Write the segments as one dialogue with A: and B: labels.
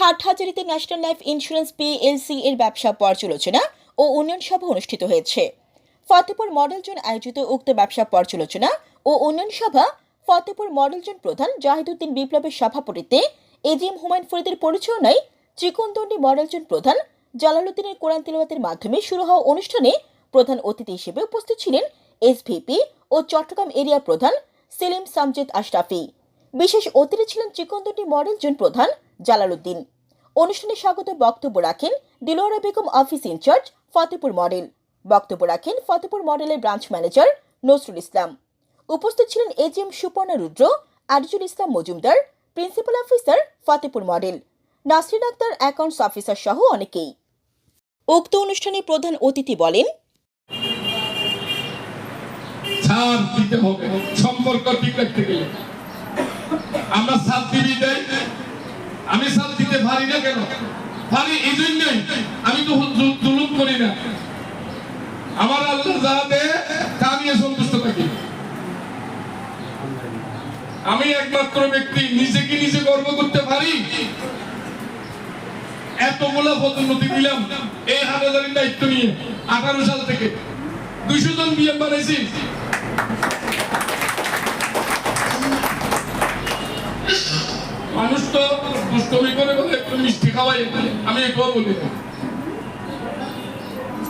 A: হাটহাজারিতে national life insurance PLC এর ব্যবসা পর্যালোচনা ও উন্নয়ন সভা অনুষ্ঠিত হয়েছে। ফতেপুর মডেল জোন আয়োজিত উক্ত ব্যবসা পর্যালোচনা ও উন্নয়ন সভা ফতেপুর মডেল জোন প্রধান জাহিদুদ্দিন বিপ্লবের সভাপতিত্বে এজিএম হুমায়ুন ফরিদের পরিচালনায় চিকনদণ্ডী মডেল জোন প্রধান জালালুদ্দিনের কোরআন তিলাওয়াতের মাধ্যমে শুরু হওয়া অনুষ্ঠানে প্রধান অতিথি হিসেবে উপস্থিত ছিলেন এসভিপি ও চট্টগ্রাম এরিয়া প্রধান সেলিম সামজেদ আশরাফি। বিশেষ অতিথি ছিলেন চিকনদণ্ডী মডেল জোন প্রধান জালালউদ্দিন। অনুষ্ঠানে স্বাগত বক্তব্য রাখেন Dilowara Begum office incharge Fatepur model. বক্তব্য রাখেন ফতেপুর মডেলের ব্রাঞ্চ ম্যানেজার নজরুল ইসলাম। উপস্থিত ছিলেন AGM Suparna Rudra, Arizul Islam Majumdar, principal officer Fatepur model, Nasrin Akhtar accounts officer সহ অনেকেই। উক্ত অনুষ্ঠানে প্রধান অতিথি বলেন,
B: ছাড় সম্পর্ক ঠিক রাখতে গেলে। আমরা সাথ দিবি দেয় আমি সাথ দিতে পারি না কেন? পারি এই জন্যই আমি তো জুলুম করি না। আমার আল্লাহ যা দেয় তা নিয়ে সন্তুষ্ট থাকি। আমি একমাত্র ব্যক্তি নিজেকে নিজে গর্ব করতে পারি? এতগুলো পদোন্নতি দিলাম, এই হাজারের দায়িত্ব নিয়ে, আঠারো সাল থেকে। দুইশো জন বিএম বানাইছি। মানুষ তো দুষ্টমি করে বলে একটু মিষ্টি খাওয়াই আমি এটাও বলি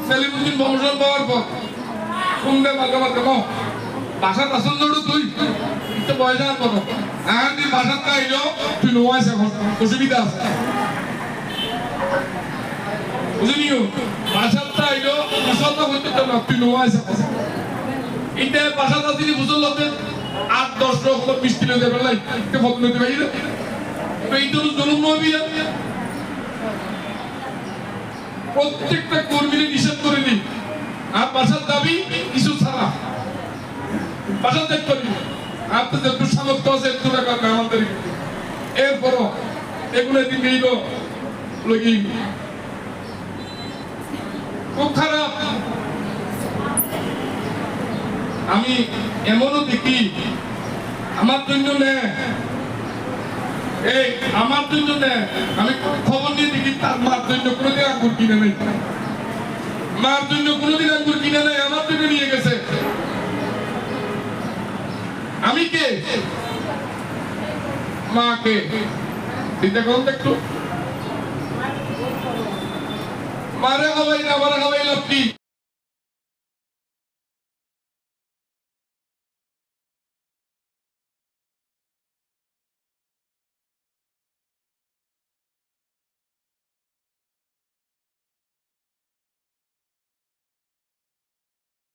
B: সেলিমুদ্দিন পাওয়ার পর, শুনবে মাঝে মাঝে পছন্দ তুই। তো বয়স কত? এখন তুই বাসার আইলো তুই নোয়াইস এখন, অসুবিধা আছে। বুঝলিও করতে তো না, তুই নোয়াইস এটা বাসার বুঝল আট দশ রকম মিষ্টি লইতে পারলাই কে ফল লইতে পারি প্রত্যেকটা কর্মীরে নিষেধ করে আর বাসার দাবি, কিছু ছাড়া। বাসার আপনার যত সামর্থ্য আছে, একটু টাকা আমাদের। এগুলো দিন খুব খারাপ। আমি এমনও দেখি, আমার জন্য নেয়। এই, আমার জন্য নেয় আমি খবর নিয়ে দেখি, তার মার জন্য কোনোদিন আঙ্গুর কিনে নেই। মার জন্য কোনোদিন আঙ্গুর কিনে নেই, আমার জন্য নিয়ে গেছে। আমি কে? মা কে? চিন্তা করুন তো একটু। মারে খাওয়াই না, মারে খাওয়াই লাভ কি?